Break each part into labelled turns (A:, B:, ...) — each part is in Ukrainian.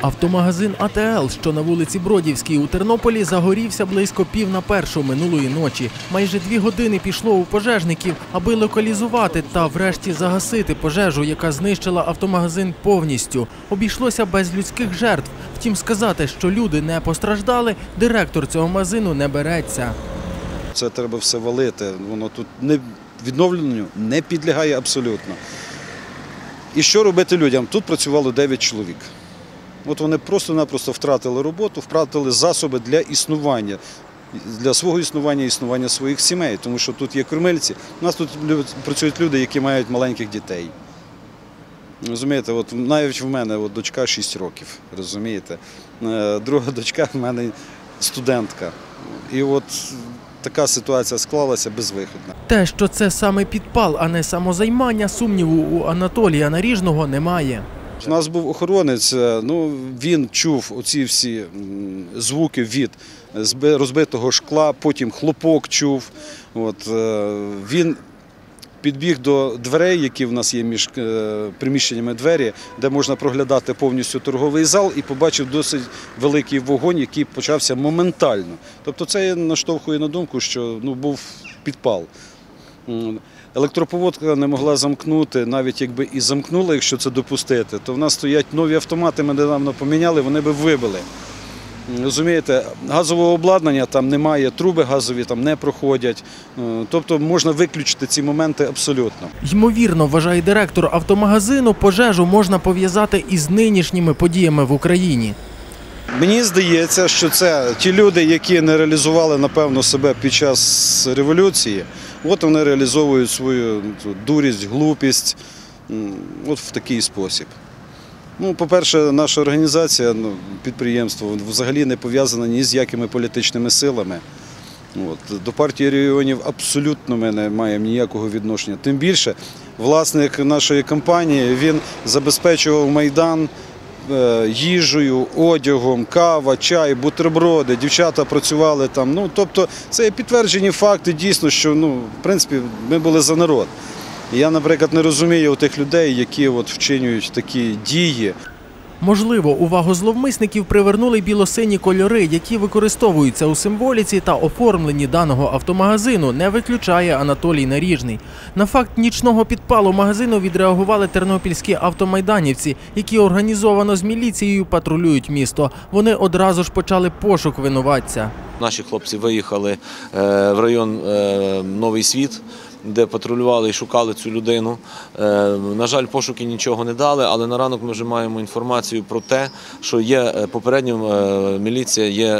A: Автомагазин АТЛ, що на вулиці Бродівській у Тернополі, загорівся близько пів на першу минулої ночі. Майже дві години пішло у пожежників, аби локалізувати та врешті загасити пожежу, яка знищила автомагазин повністю. Обійшлося без людських жертв. Втім, сказати, що люди не постраждали, директор цього магазину не береться.
B: Це треба все валити. Воно тут не відновленню не підлягає абсолютно. І що робити людям? Тут працювало 9 чоловік. От вони просто-напросто втратили роботу, втратили засоби для існування, для свого існування існування своїх сімей, тому що тут є кормильці. У нас тут працюють люди, які мають маленьких дітей. Розумієте, от навіть в мене от дочка 6 років, розумієте. Е, Друга дочка в мене студентка. І от така ситуація склалася безвиходна.
A: Те, що це саме підпал, а не самозаймання, сумніву у Анатолія Наріжного немає.
B: У нас був охоронець, е, ну, він чув оці всі звуки від розбитого шкла, потім хлопок чув. От, е, він підбіг до дверей, які в нас є між е, приміщеннями двері, де можна проглядати повністю торговий зал, і побачив досить великий вогонь, який почався моментально. Тобто це наштовхує на думку, що ну, був підпал. Електроповодка не могла замкнути, навіть якби і замкнула, якщо це допустити, то в нас стоять нові автомати, ми недавно поміняли, вони би вибили. Розумієте, газового обладнання там немає, труби газові там не проходять. Е, Тобто можна виключити ці моменти абсолютно.
A: Ймовірно, вважає директор автомагазину, пожежу можна пов'язати із нинішніми подіями в Україні.
B: Мені здається, що це ті люди, які не реалізували, напевно, себе під час революції, от вони реалізовують свою ну, дурість, глупість от в такий спосіб. Ну, по-перше, наша організація, ну, підприємство, взагалі не пов'язана ні з якими політичними силами. От. До партії регіонів абсолютно ми не маємо ніякого відношення. Тим більше, власник нашої компанії він забезпечував майдан їжею, одягом, кава, чай, бутерброди. Дівчата працювали там. Ну, тобто, це підтверджені факти дійсно, що ну, в принципі ми були за народ. Я, наприклад, не розумію тих людей, які от вчинюють такі дії.
A: Можливо, увагу зловмисників привернули білосині кольори, які використовуються у символіці та оформленні даного автомагазину, не виключає Анатолій Наріжний. На факт нічного підпалу магазину відреагували тернопільські автомайданівці, які організовано з міліцією патрулюють місто. Вони одразу ж почали пошук винуватця.
C: Наші хлопці виїхали е, в район е, Новий Світ, де патрулювали і шукали цю людину. Е, На жаль, пошуки нічого не дали, але на ранок ми вже маємо інформацію про те, що є е, попередньо е, міліція є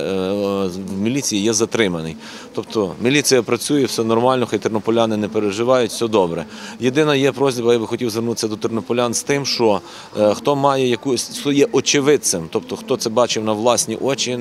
C: в є затриманий. Тобто міліція працює, все нормально, хай тернополяни не переживають, все добре. Єдина є просьба, я би хотів звернутися до тернополян з тим, що хто має якусь хто є очевидцем, тобто хто це бачив на власні очі,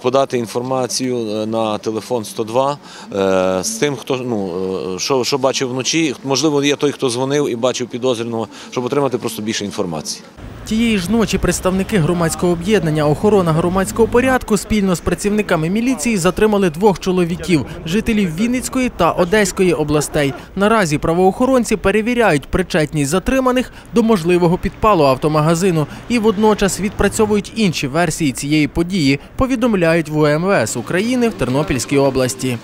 C: подати інформацію на телефон 102 е, з тим, хто ну що, що бачив вночі. Можливо, є той, хто дзвонив і бачив підозрюваного, щоб отримати просто більше інформації.
A: Тієї ж ночі представники громадського об'єднання Охорона громадського порядку спільно з працівниками міліції затримали двох чоловіків, жителів Вінницької та Одеської областей. Наразі правоохоронці перевіряють причетність затриманих до можливого підпалу автомагазину і водночас відпрацьовують інші версії цієї події. Повідомляють в УМВС України в Тернопільській області.